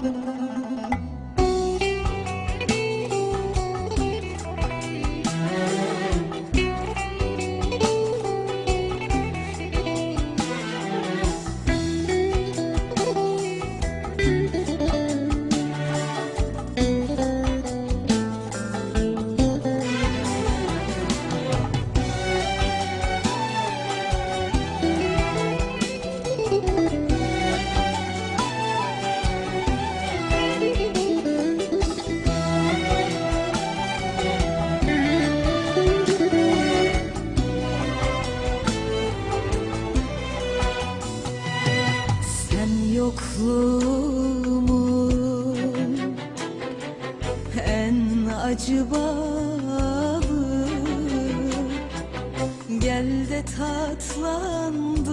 Sen yokluğumun en acı bağı Gel de tatlandır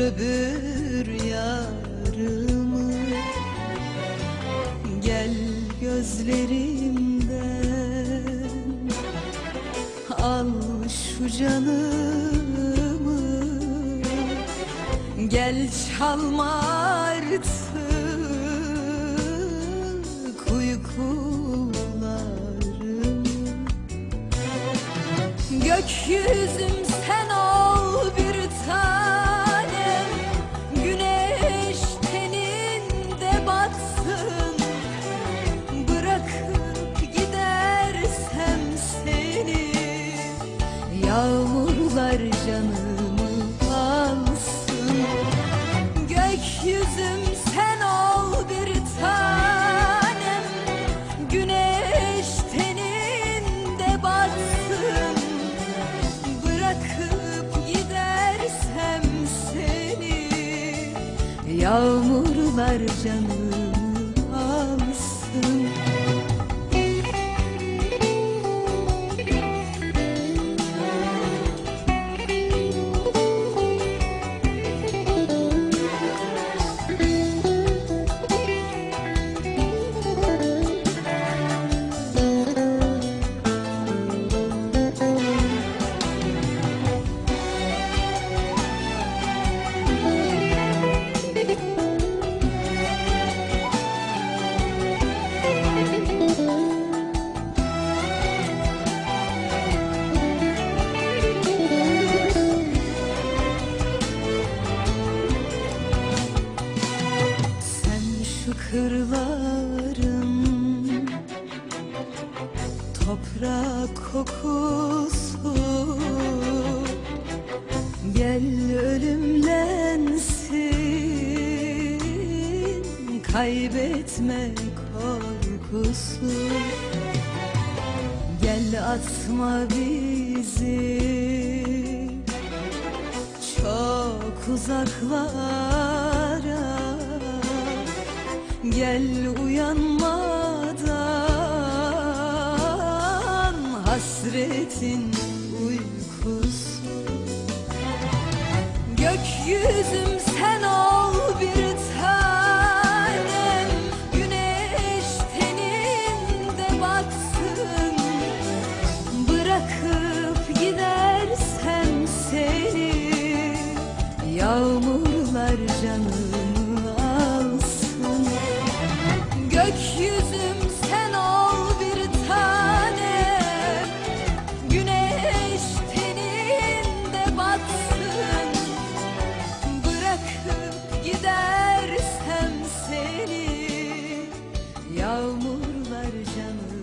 öbür yarımı. Gel gözlerimden al şu canımı Gel çalma artık uykularımı Gökyüzüm Yağmurlar canımı Kırların toprak kokusu. Gel ölümlensin. Kaybetme korkusu. Gel atma bizi. Çok uzaklara Gel uyanmadan hasretin uykusu. Gökyüzüm sen ol bir tanem. Güneş teninde batsın. Bırakıp gidersem seni Yağmurlar canım Yüzüm sen ol bir tane. Güneş teninde batsın. Bırakıp gidersem seni Yağmurlar canım